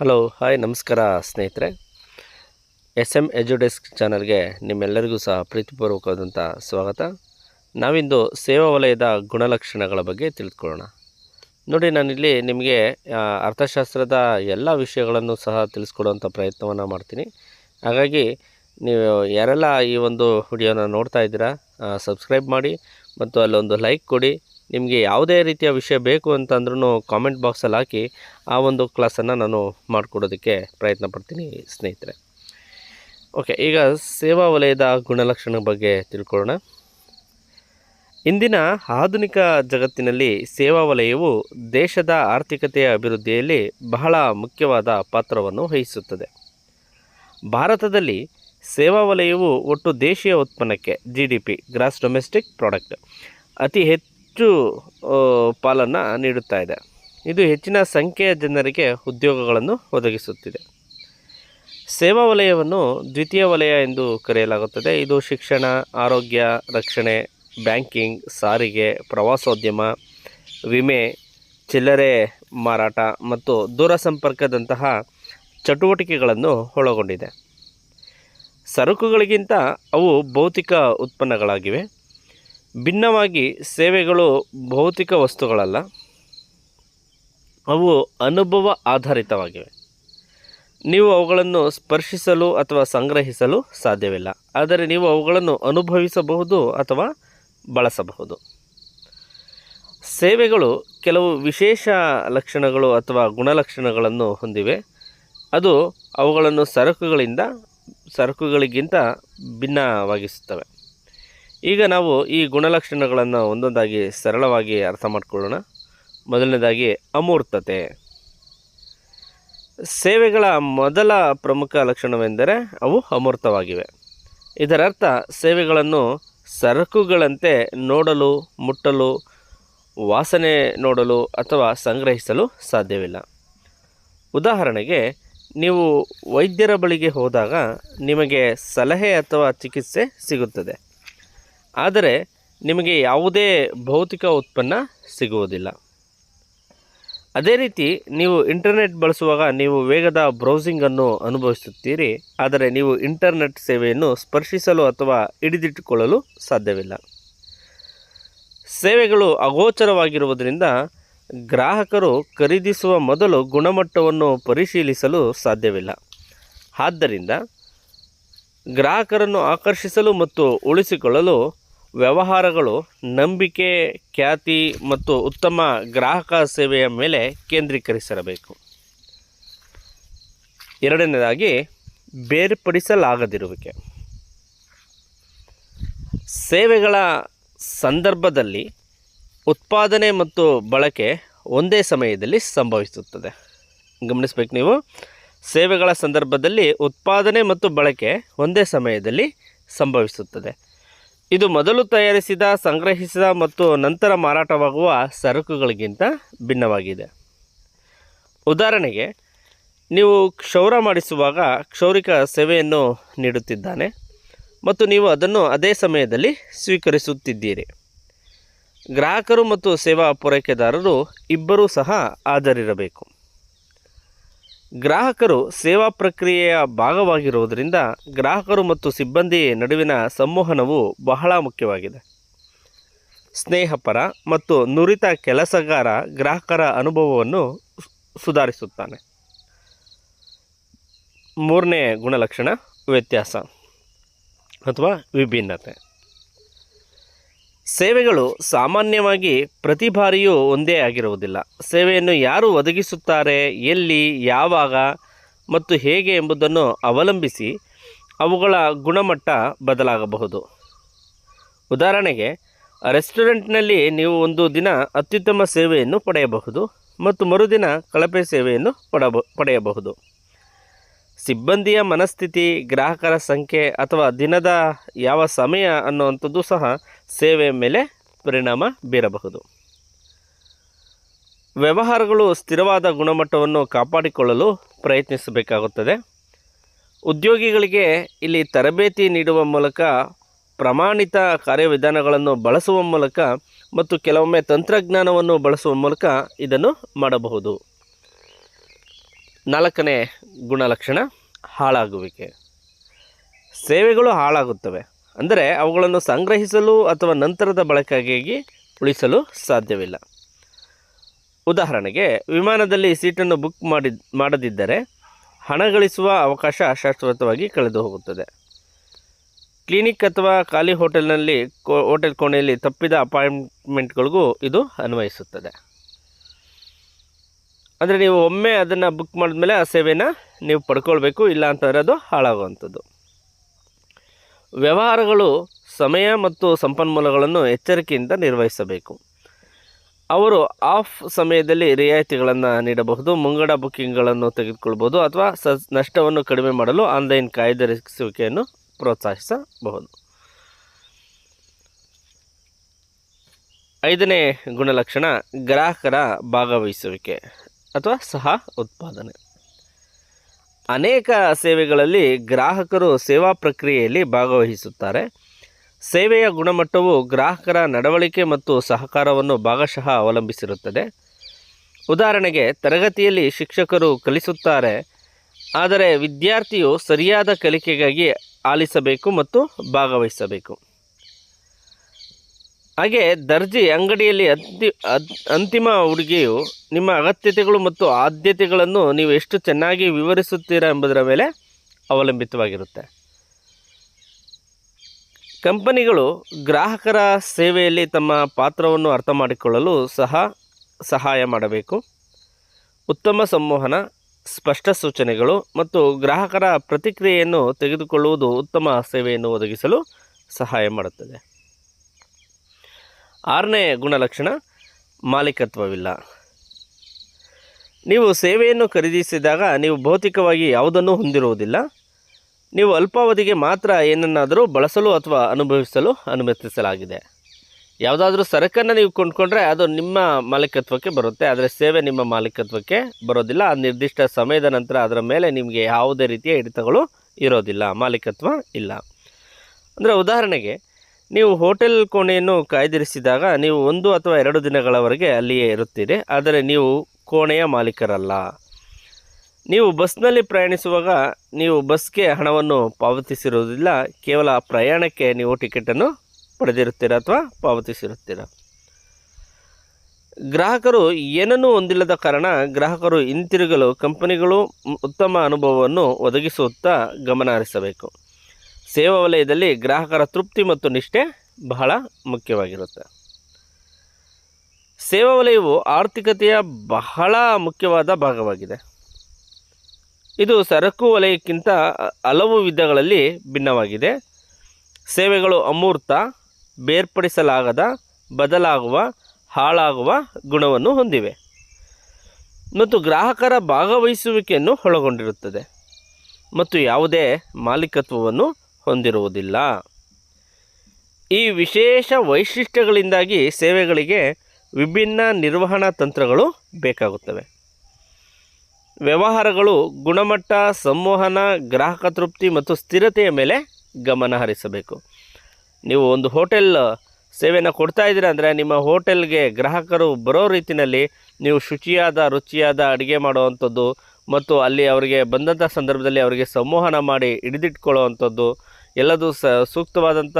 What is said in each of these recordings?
Hello, hi, ನಮಸ್ಕಾರ ಸ್ನೇಹಿತರೆ. S M ಎಜುಡೆಸ್ಕ್ ಚಾನಲ್ಗೆ ನಿಮ್ಮೆಲ್ಲರಿಗೂ ಸಹ ಪ್ರೀತಿಪೂರ್ವಕವಾದಂಥ ಸ್ವಾಗತ. ನಾವಿಂದು ಸೇವಾ ವಲಯದ ಗುಣಲಕ್ಷಣಗಳ ಬಗ್ಗೆ ತಿಳಿದುಕೊಳ್ಳೋಣ. ನೋಡಿ, ನಾನಿಲ್ಲಿ ನಿಮಗೆ ಅರ್ಥಶಾಸ್ತ್ರದ ಎಲ್ಲ ವಿಷಯಗಳನ್ನು ಸಹ ತಿಳಿಸ್ಕೊಡುವಂಥ ಪ್ರಯತ್ನವನ್ನು ಮಾಡ್ತೀನಿ. ಹಾಗಾಗಿ, ನೀವು ಯಾರೆಲ್ಲ ಈ ಒಂದು ವಿಡಿಯೋನ ನೋಡ್ತಾ ಇದ್ದೀರಾ ಸಬ್ಸ್ಕ್ರೈಬ್ ಮಾಡಿ ಮತ್ತು ಅಲ್ಲೊಂದು ಲೈಕ್ ಕೊಡಿ. ನಿಮಗೆ ಯಾವುದೇ ರೀತಿಯ ವಿಷಯ ಬೇಕು ಅಂತಂದ್ರೂ ಕಾಮೆಂಟ್ ಬಾಕ್ಸಲ್ಲಿ ಹಾಕಿ ಆ ಒಂದು ಕ್ಲಾಸನ್ನು ನಾನು ಮಾಡಿಕೊಡೋದಕ್ಕೆ ಪ್ರಯತ್ನ ಪಡ್ತೀನಿ ಸ್ನೇಹಿತರೆ. ಓಕೆ ಈಗ ಸೇವಾ ವಲಯದ ಗುಣಲಕ್ಷಣ ಬಗ್ಗೆ ತಿಳ್ಕೊಳ್ಳೋಣ. ಇಂದಿನ ಆಧುನಿಕ ಜಗತ್ತಿನಲ್ಲಿ ಸೇವಾ ವಲಯವು ದೇಶದ ಆರ್ಥಿಕತೆಯ ಅಭಿವೃದ್ಧಿಯಲ್ಲಿ ಬಹಳ ಮುಖ್ಯವಾದ ಪಾತ್ರವನ್ನು ವಹಿಸುತ್ತದೆ. ಭಾರತದಲ್ಲಿ ಸೇವಾ ವಲಯವು ಒಟ್ಟು ದೇಶೀಯ ಉತ್ಪನ್ನಕ್ಕೆ G D P gross domestic product ಅತಿ ಹೆಚ್ಚು ಪಾಲನ್ನು ನೀಡುತ್ತಾ ಇದೆ. ಇದು ಹೆಚ್ಚಿನ ಸಂಖ್ಯೆಯ ಜನರಿಗೆ ಉದ್ಯೋಗಗಳನ್ನು ಒದಗಿಸುತ್ತಿದೆ. ಸೇವಾ ವಲಯವನ್ನು ದ್ವಿತೀಯ ವಲಯ ಎಂದು ಕರೆಯಲಾಗುತ್ತದೆ. ಇದು ಶಿಕ್ಷಣ, ಆರೋಗ್ಯ, ರಕ್ಷಣೆ, ಬ್ಯಾಂಕಿಂಗ್, ಸಾರಿಗೆ, ಪ್ರವಾಸೋದ್ಯಮ, ವಿಮೆ, ಚಿಲ್ಲರೆ ಮಾರಾಟ ಮತ್ತು ದೂರಸಂಪರ್ಕದಂತಹ ಚಟುವಟಿಕೆಗಳನ್ನು ಒಳಗೊಂಡಿದೆ. ಸರಕುಗಳಿಗಿಂತ ಅವು ಭೌತಿಕ ಉತ್ಪನ್ನಗಳಾಗಿವೆ. ಭಿನ್ನವಾಗಿ ಸೇವೆಗಳು ಭೌತಿಕ ವಸ್ತುಗಳಲ್ಲ, ಅವು ಅನುಭವ ಆಧಾರಿತವಾಗಿವೆ. ನೀವು ಅವುಗಳನ್ನು ಸ್ಪರ್ಶಿಸಲು ಅಥವಾ ಸಂಗ್ರಹಿಸಲು ಸಾಧ್ಯವಿಲ್ಲ, ಆದರೆ ನೀವು ಅವುಗಳನ್ನು ಅನುಭವಿಸಬಹುದು ಅಥವಾ ಬಳಸಬಹುದು. ಸೇವೆಗಳು ಕೆಲವು ವಿಶೇಷ ಲಕ್ಷಣಗಳು ಅಥವಾ ಗುಣಲಕ್ಷಣಗಳನ್ನು ಹೊಂದಿವೆ. ಅದು ಅವುಗಳನ್ನು ಸರಕುಗಳಿಂದ, ಸರಕುಗಳಿಗಿಂತ ಭಿನ್ನವಾಗಿಸುತ್ತವೆ. ಈಗ ನಾವು ಈ ಗುಣಲಕ್ಷಣಗಳನ್ನು ಒಂದೊಂದಾಗಿ ಸರಳವಾಗಿ ಅರ್ಥ ಮಾಡಿಕೊಳ್ಳೋಣ. ಮೊದಲನೇದಾಗಿ ಅಮೂರ್ತತೆ. ಸೇವೆಗಳ ಮೊದಲ ಪ್ರಮುಖ ಲಕ್ಷಣವೆಂದರೆ ಅವು ಅಮೂರ್ತವಾಗಿವೆ. ಇದರರ್ಥ ಸೇವೆಗಳನ್ನು ಸರಕುಗಳಂತೆ ನೋಡಲು, ಮುಟ್ಟಲು, ವಾಸನೆ ನೋಡಲು ಅಥವಾ ಸಂಗ್ರಹಿಸಲು ಸಾಧ್ಯವಿಲ್ಲ. ಉದಾಹರಣೆಗೆ ನೀವು ವೈದ್ಯರ ಬಳಿಗೆ ಹೋದಾಗ ನಿಮಗೆ ಸಲಹೆ ಅಥವಾ ಚಿಕಿತ್ಸೆ ಸಿಗುತ್ತದೆ. ಆದರೆ ನಿಮಗೆ ಯಾವುದೇ ಭೌತಿಕ ಉತ್ಪನ್ನ ಸಿಗುವುದಿಲ್ಲ. ಅದೇ ರೀತಿ ನೀವು ಇಂಟರ್ನೆಟ್ ಬಳಸುವಾಗ ನೀವು ವೇಗದ ಬ್ರೌಸಿಂಗನ್ನು ಅನುಭವಿಸುತ್ತೀರಿ, ಆದರೆ ನೀವು ಇಂಟರ್ನೆಟ್ ಸೇವೆಯನ್ನು ಸ್ಪರ್ಶಿಸಲು ಅಥವಾ ಹಿಡಿದಿಟ್ಟುಕೊಳ್ಳಲು ಸಾಧ್ಯವಿಲ್ಲ. ಸೇವೆಗಳು ಅಗೋಚರವಾಗಿರುವುದರಿಂದ ಗ್ರಾಹಕರು ಖರೀದಿಸುವ ಮೊದಲು ಗುಣಮಟ್ಟವನ್ನು ಪರಿಶೀಲಿಸಲು ಸಾಧ್ಯವಿಲ್ಲ. ಆದ್ದರಿಂದ ಗ್ರಾಹಕರನ್ನು ಆಕರ್ಷಿಸಲು ಮತ್ತು ಉಳಿಸಿಕೊಳ್ಳಲು ವ್ಯವಹಾರಗಳು ನಂಬಿಕೆ, ಖ್ಯಾತಿ ಮತ್ತು ಉತ್ತಮ ಗ್ರಾಹಕ ಸೇವೆಯ ಮೇಲೆ ಕೇಂದ್ರೀಕರಿಸಿರಬೇಕು. ಎರಡನೇದಾಗಿ, ಬೇರ್ಪಡಿಸಲಾಗದಿರುವಿಕೆ. ಸೇವೆಗಳ ಸಂದರ್ಭದಲ್ಲಿ ಉತ್ಪಾದನೆ ಮತ್ತು ಬಳಕೆ ಒಂದೇ ಸಮಯದಲ್ಲಿ ಸಂಭವಿಸುತ್ತದೆ. ಗಮನಿಸಬೇಕು ನೀವು. ಸೇವೆಗಳ ಸಂದರ್ಭದಲ್ಲಿ ಉತ್ಪಾದನೆ ಮತ್ತು ಬಳಕೆ ಒಂದೇ ಸಮಯದಲ್ಲಿ ಸಂಭವಿಸುತ್ತದೆ. ಇದು ಮೊದಲು ತಯಾರಿಸಿದ, ಸಂಗ್ರಹಿಸಿದ ಮತ್ತು ನಂತರ ಮಾರಾಟವಾಗುವ ಸರಕುಗಳಿಗಿಂತ ಭಿನ್ನವಾಗಿದೆ. ಉದಾಹರಣೆಗೆ, ನೀವು ಕ್ಷೌರ ಮಾಡಿಸುವಾಗ ಕ್ಷೌರಿಕ ಸೇವೆಯನ್ನು ನೀಡುತ್ತಿದ್ದಾನೆ ಮತ್ತು ನೀವು ಅದನ್ನು ಅದೇ ಸಮಯದಲ್ಲಿ ಸ್ವೀಕರಿಸುತ್ತಿದ್ದೀರಿ. ಗ್ರಾಹಕರು ಮತ್ತು ಸೇವಾ ಪೂರೈಕೆದಾರರು ಇಬ್ಬರೂ ಸಹ ಹಾಜರಿರಬೇಕು. ಗ್ರಾಹಕರು ಸೇವಾ ಪ್ರಕ್ರಿಯೆಯ ಭಾಗವಾಗಿರುವುದರಿಂದ ಗ್ರಾಹಕರು ಮತ್ತು ಸಿಬ್ಬಂದಿ ನಡುವಿನ ಸಂವಹನವು ಬಹಳ ಮುಖ್ಯವಾಗಿದೆ. ಸ್ನೇಹಪರ ಮತ್ತು ನುರಿತ ಕೆಲಸಗಾರ ಗ್ರಾಹಕರ ಅನುಭವವನ್ನು ಸುಧಾರಿಸುತ್ತಾನೆ. ಮೂರನೇ ಗುಣಲಕ್ಷಣ ವ್ಯತ್ಯಾಸ ಅಥವಾ ವಿಭಿನ್ನತೆ. ಸೇವೆಗಳು ಸಾಮಾನ್ಯವಾಗಿ ಪ್ರತಿ ಬಾರಿಯೂ ಒಂದೇ ಆಗಿರುವುದಿಲ್ಲ. ಸೇವೆಯನ್ನು ಯಾರು ಒದಗಿಸುತ್ತಾರೆ, ಎಲ್ಲಿ, ಯಾವಾಗ ಮತ್ತು ಹೇಗೆ ಎಂಬುದನ್ನು ಅವಲಂಬಿಸಿ ಅವುಗಳ ಗುಣಮಟ್ಟ ಬದಲಾಗಬಹುದು. ಉದಾಹರಣೆಗೆ, ರೆಸ್ಟೋರೆಂಟ್ನಲ್ಲಿ ನೀವು ಒಂದು ದಿನ ಅತ್ಯುತ್ತಮ ಸೇವೆಯನ್ನು ಪಡೆಯಬಹುದು ಮತ್ತು ಮರುದಿನ ಕಳಪೆ ಸೇವೆಯನ್ನು ಪಡಬ, ಪಡೆಯಬಹುದು. ಸಿಬ್ಬಂದಿಯ ಮನಸ್ಥಿತಿ, ಗ್ರಾಹಕರ ಸಂಖ್ಯೆ ಅಥವಾ ದಿನದ ಯಾವ ಸಮಯ ಅನ್ನುವಂಥದ್ದು ಸಹ ಸೇವೆಯ ಮೇಲೆ ಪರಿಣಾಮ ಬೀರಬಹುದು. ವ್ಯವಹಾರಗಳು ಸ್ಥಿರವಾದ ಗುಣಮಟ್ಟವನ್ನು ಕಾಪಾಡಿಕೊಳ್ಳಲು ಪ್ರಯತ್ನಿಸಬೇಕಾಗುತ್ತದೆ. ಉದ್ಯೋಗಿಗಳಿಗೆ ಇಲ್ಲಿ ತರಬೇತಿ ನೀಡುವ ಮೂಲಕ, ಪ್ರಮಾಣಿತ ಕಾರ್ಯವಿಧಾನಗಳನ್ನು ಬಳಸುವ ಮೂಲಕ ಮತ್ತು ಕೆಲವೊಮ್ಮೆ ತಂತ್ರಜ್ಞಾನವನ್ನು ಬಳಸುವ ಮೂಲಕ ಇದನ್ನು ಮಾಡಬಹುದು. ನಾಲ್ಕನೇ ಗುಣಲಕ್ಷಣ ಹಾಳಾಗುವಿಕೆ. ಸೇವೆಗಳು ಹಾಳಾಗುತ್ತವೆ. ಅಂದರೆ ಅವುಗಳನ್ನು ಸಂಗ್ರಹಿಸಲು ಅಥವಾ ನಂತರದ ಬಳಕೆಗಾಗಿ ಉಳಿಸಲು ಸಾಧ್ಯವಿಲ್ಲ. ಉದಾಹರಣೆಗೆ, ವಿಮಾನದಲ್ಲಿ ಸೀಟನ್ನು ಬುಕ್ ಮಾಡಿ ಮಾಡದಿದ್ದರೆ ಹಣ ಗಳಿಸುವ ಅವಕಾಶ ಶಾಶ್ವತವಾಗಿ ಕಳೆದು ಹೋಗುತ್ತದೆ. ಕ್ಲಿನಿಕ್ ಅಥವಾ ಖಾಲಿ ಹೋಟೆಲ್ನಲ್ಲಿ ಕೋ, ಹೋಟೆಲ್ ಕೋಣೆಯಲ್ಲಿ ತಪ್ಪಿದ ಅಪಾಯಿಂಟ್ಮೆಂಟ್ಗಳಿಗೂ ಇದು ಅನ್ವಯಿಸುತ್ತದೆ. ಅಂದರೆ ನೀವು ಒಮ್ಮೆ ಅದನ್ನು ಬುಕ್ ಮಾಡಿದ್ಮೇಲೆ ಆ ಸೇವೆನ ನೀವು ಪಡ್ಕೊಳ್ಬೇಕು, ಇಲ್ಲ ಅಂತಂದರೆ ಅದು ಹಾಳಾಗುವಂಥದ್ದು. ವ್ಯವಹಾರಗಳು ಸಮಯ ಮತ್ತು ಸಂಪನ್ಮೂಲಗಳನ್ನು ಎಚ್ಚರಿಕೆಯಿಂದ ನಿರ್ವಹಿಸಬೇಕು. ಅವರು ಆಫ್ ಸಮಯದಲ್ಲಿ ರಿಯಾಯಿತಿಗಳನ್ನು ನೀಡಬಹುದು, ಮುಂಗಡ ಬುಕ್ಕಿಂಗ್ಗಳನ್ನು ತೆಗೆದುಕೊಳ್ಬೋದು ಅಥವಾ ಸ ನಷ್ಟವನ್ನು ಕಡಿಮೆ ಮಾಡಲು ಆನ್ಲೈನ್ ಕಾಯ್ದಿರಿಸುವಿಕೆಯನ್ನು ಪ್ರೋತ್ಸಾಹಿಸಬಹುದು. ಐದನೇ ಗುಣಲಕ್ಷಣ, ಗ್ರಾಹಕರ ಭಾಗವಹಿಸುವಿಕೆ. ಅಥವಾ ಸಹ ಉತ್ಪಾದನೆ. ಅನೇಕ ಸೇವೆಗಳಲ್ಲಿ ಗ್ರಾಹಕರು ಸೇವಾ ಪ್ರಕ್ರಿಯೆಯಲ್ಲಿ ಭಾಗವಹಿಸುತ್ತಾರೆ. ಸೇವೆಯ ಗುಣಮಟ್ಟವು ಗ್ರಾಹಕರ ನಡವಳಿಕೆ ಮತ್ತು ಸಹಕಾರವನ್ನು ಭಾಗಶಃ ಅವಲಂಬಿಸಿರುತ್ತದೆ. ಉದಾಹರಣೆಗೆ, ತರಗತಿಯಲ್ಲಿ ಶಿಕ್ಷಕರು ಕಲಿಸುತ್ತಾರೆ, ಆದರೆ ವಿದ್ಯಾರ್ಥಿಯು ಸರಿಯಾದ ಕಲಿಕೆಗಾಗಿ ಆಲಿಸಬೇಕು ಮತ್ತು ಭಾಗವಹಿಸಬೇಕು. ಹಾಗೆ ದರ್ಜಿ ಅಂಗಡಿಯಲ್ಲಿ ಅತಿ ಅಂತಿಮ ಉಡುಗೆಯು ನಿಮ್ಮ ಅಗತ್ಯತೆಗಳು ಮತ್ತು ಆದ್ಯತೆಗಳನ್ನು ನೀವು ಎಷ್ಟು ಚೆನ್ನಾಗಿ ವಿವರಿಸುತ್ತೀರಾ ಎಂಬುದರ ಮೇಲೆ ಅವಲಂಬಿತವಾಗಿರುತ್ತೆ. ಕಂಪನಿಗಳು ಗ್ರಾಹಕರ ಸೇವೆಯಲ್ಲಿ ತಮ್ಮ ಪಾತ್ರವನ್ನು ಅರ್ಥ ಮಾಡಿಕೊಳ್ಳಲು ಸಹ ಸಹಾಯ ಮಾಡಬೇಕು. ಉತ್ತಮ ಸಂವಹನ, ಸ್ಪಷ್ಟ ಸೂಚನೆಗಳು ಮತ್ತು ಗ್ರಾಹಕರ ಪ್ರತಿಕ್ರಿಯೆಯನ್ನು ತೆಗೆದುಕೊಳ್ಳುವುದು ಉತ್ತಮ ಸೇವೆಯನ್ನು ಒದಗಿಸಲು ಸಹಾಯ ಮಾಡುತ್ತದೆ. ಆರನೇ ಗುಣಲಕ್ಷಣ ಮಾಲೀಕತ್ವವಿಲ್ಲ. ನೀವು ಸೇವೆಯನ್ನು ಖರೀದಿಸಿದಾಗ ನೀವು ಭೌತಿಕವಾಗಿ ಯಾವುದನ್ನು ಹೊಂದಿರುವುದಿಲ್ಲ. ನೀವು ಅಲ್ಪಾವಧಿಗೆ ಮಾತ್ರ ಏನನ್ನಾದರೂ ಬಳಸಲು ಅಥವಾ ಅನುಭವಿಸಲು ಅನುಮತಿಸಲಾಗಿದೆ. ಯಾವುದಾದ್ರೂ ಸರಕನ್ನು ನೀವು ಕೊಂಡ್ಕೊಂಡ್ರೆ ಅದು ನಿಮ್ಮ ಮಾಲೀಕತ್ವಕ್ಕೆ ಬರುತ್ತೆ, ಆದರೆ ಸೇವೆ ನಿಮ್ಮ ಮಾಲೀಕತ್ವಕ್ಕೆ ಬರೋದಿಲ್ಲ. ಆ ನಿರ್ದಿಷ್ಟ ಸಮಯದ ನಂತರ ಅದರ ಮೇಲೆ ನಿಮಗೆ ಯಾವುದೇ ರೀತಿಯ ಹಿಡಿತಗಳು ಇರೋದಿಲ್ಲ, ಮಾಲೀಕತ್ವ ಇಲ್ಲ. ಅಂದರೆ ಉದಾಹರಣೆಗೆ ನೀವು ಹೋಟೆಲ್ ಕೋಣೆಯನ್ನು ಕಾಯ್ದಿರಿಸಿದಾಗ ನೀವು ಒಂದು ಅಥವಾ ಎರಡು ದಿನಗಳವರೆಗೆ ಅಲ್ಲಿಯೇ ಇರುತ್ತೀರಿ. ಆದರೆ ನೀವು ಕೋಣೆಯ ಮಾಲೀಕರಲ್ಲ. ನೀವು ಬಸ್ನಲ್ಲಿ ಪ್ರಯಾಣಿಸುವಾಗ ನೀವು ಬಸ್ಗೆ ಹಣವನ್ನು ಪಾವತಿಸಿರುವುದಿಲ್ಲ. ಕೇವಲ ಪ್ರಯಾಣಕ್ಕೆ ನೀವು ಟಿಕೆಟನ್ನು ಪಡೆದಿರುತ್ತೀರ ಅಥವಾ ಪಾವತಿಸಿರುತ್ತೀರ? ಗ್ರಾಹಕರು ಏನನ್ನೂ ಹೊಂದಿಲ್ಲದ ಕಾರಣ ಗ್ರಾಹಕರು ಹಿಂತಿರುಗಲು ಕಂಪನಿಗಳು ಉತ್ತಮ ಅನುಭವವನ್ನು ಒದಗಿಸುತ್ತಾ ಗಮನ ಹರಿಸಬೇಕು. ಸೇವಾ ವಲಯದಲ್ಲಿ ಗ್ರಾಹಕರ ತೃಪ್ತಿ ಮತ್ತು ನಿಷ್ಠೆ ಬಹಳ ಮುಖ್ಯವಾಗಿರುತ್ತೆ. ಸೇವಾ ವಲಯವು ಆರ್ಥಿಕತೆಯ ಬಹಳ ಮುಖ್ಯವಾದ ಭಾಗವಾಗಿದೆ. ಇದು ಸರಕು ವಲಯಕ್ಕಿಂತ ಹಲವು ವಿಧಗಳಲ್ಲಿ ಭಿನ್ನವಾಗಿದೆ. ಸೇವೆಗಳು ಅಮೂರ್ತ, ಬೇರ್ಪಡಿಸಲಾಗದ, ಬದಲಾಗುವ, ಹಾಳಾಗುವ ಗುಣವನ್ನು ಹೊಂದಿವೆ. ಮತ್ತು ಗ್ರಾಹಕರ ಭಾಗವಹಿಸುವಿಕೆಯನ್ನು ಒಳಗೊಂಡಿರುತ್ತದೆ. ಮತ್ತು ಯಾವುದೇ ಮಾಲೀಕತ್ವವನ್ನು ಹೊಂದಿರುವುದಿಲ್ಲ. ಈ ವಿಶೇಷ ವೈಶಿಷ್ಟ್ಯಗಳಿಂದಾಗಿ ಸೇವೆಗಳಿಗೆ ವಿಭಿನ್ನ ನಿರ್ವಹಣಾ ತಂತ್ರಗಳು ಬೇಕಾಗುತ್ತವೆ. ವ್ಯವಹಾರಗಳು ಗುಣಮಟ್ಟ, ಸಂವಹನ, ಗ್ರಾಹಕ ತೃಪ್ತಿ ಮತ್ತು ಸ್ಥಿರತೆಯ ಮೇಲೆ ಗಮನ ಹರಿಸಬೇಕು. ನೀವು ಒಂದು ಹೋಟೆಲ್ ಸೇವೆಯನ್ನು ಕೊಡ್ತಾ ಇದ್ದೀರ ಅಂದರೆ ನಿಮ್ಮ ಹೋಟೆಲ್ಗೆ ಗ್ರಾಹಕರು ಬರೋ ರೀತಿಯಲ್ಲಿ ನೀವು ಶುಚಿಯಾದ, ರುಚಿಯಾದ ಅಡುಗೆ ಮಾಡುವಂಥದ್ದು ಮತ್ತು ಅಲ್ಲಿ ಅವರಿಗೆ ಬಂದಂಥ ಸಂದರ್ಭದಲ್ಲಿ ಅವರಿಗೆ ಸಂವಹನ ಮಾಡಿ ಹಿಡಿದಿಟ್ಕೊಳ್ಳುವಂಥದ್ದು, ಎಲ್ಲದೂ ಸ ಸೂಕ್ತವಾದಂಥ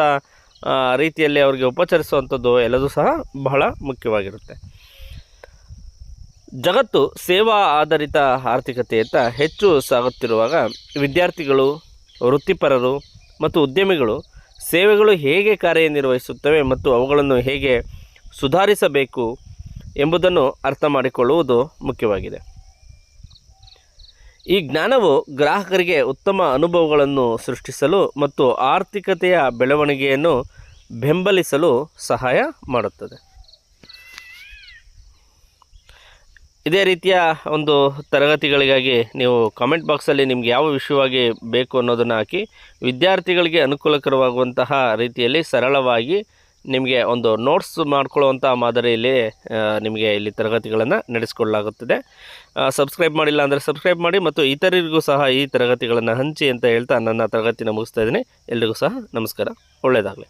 ರೀತಿಯಲ್ಲಿ ಅವರಿಗೆ ಉಪಚರಿಸುವಂಥದ್ದು ಎಲ್ಲದೂ ಸಹ ಬಹಳ ಮುಖ್ಯವಾಗಿರುತ್ತೆ. ಜಗತ್ತು ಸೇವಾ ಆಧಾರಿತ ಆರ್ಥಿಕತೆಯತ್ತ ಹೆಚ್ಚು ಸಾಗುತ್ತಿರುವಾಗ ವಿದ್ಯಾರ್ಥಿಗಳು, ವೃತ್ತಿಪರರು ಮತ್ತು ಉದ್ಯಮಿಗಳು ಸೇವೆಗಳು ಹೇಗೆ ಕಾರ್ಯನಿರ್ವಹಿಸುತ್ತವೆ ಮತ್ತು ಅವುಗಳನ್ನು ಹೇಗೆ ಸುಧಾರಿಸಬೇಕು ಎಂಬುದನ್ನು ಅರ್ಥ ಮಾಡಿಕೊಳ್ಳುವುದು ಮುಖ್ಯವಾಗಿದೆ. ಈ ಜ್ಞಾನವು ಗ್ರಾಹಕರಿಗೆ ಉತ್ತಮ ಅನುಭವಗಳನ್ನು ಸೃಷ್ಟಿಸಲು ಮತ್ತು ಆರ್ಥಿಕತೆಯ ಬೆಳವಣಿಗೆಯನ್ನು ಬೆಂಬಲಿಸಲು ಸಹಾಯ ಮಾಡುತ್ತದೆ. ಇದೇ ರೀತಿಯ ಒಂದು ತರಗತಿಗಳಿಗಾಗಿ ನೀವು ಕಾಮೆಂಟ್ ಬಾಕ್ಸಲ್ಲಿ ನಿಮ್ಗೆ ಯಾವ ವಿಷಯವಾಗಿ ಬೇಕು ಅನ್ನೋದನ್ನು ಹಾಕಿ, ವಿದ್ಯಾರ್ಥಿಗಳಿಗೆ ಅನುಕೂಲಕರವಾಗುವಂತಹ ರೀತಿಯಲ್ಲಿ ಸರಳವಾಗಿ ನಿಮಗೆ ಒಂದು ನೋಟ್ಸ್ ಮಾಡ್ಕೊಳ್ಳುವಂಥ ಮಾದರಿಯಲ್ಲಿ ನಿಮಗೆ ಇಲ್ಲಿ ತರಗತಿಗಳನ್ನು ನಡೆಸಿಕೊಳ್ಳಲಾಗುತ್ತದೆ. ಸಬ್ಸ್ಕ್ರೈಬ್ ಮಾಡಿಲ್ಲ ಅಂದರೆ ಸಬ್ಸ್ಕ್ರೈಬ್ ಮಾಡಿ ಮತ್ತು ಇತರರಿಗೂ ಸಹ ಈ ತರಗತಿಗಳನ್ನು ಹಂಚಿ ಅಂತ ಹೇಳ್ತಾ ನನ್ನ ತರಗತಿನ ಮುಗಿಸ್ತಾ ಇದ್ದೀನಿ. ಎಲ್ರಿಗೂ ಸಹ ನಮಸ್ಕಾರ. ಒಳ್ಳೆಯದಾಗಲಿ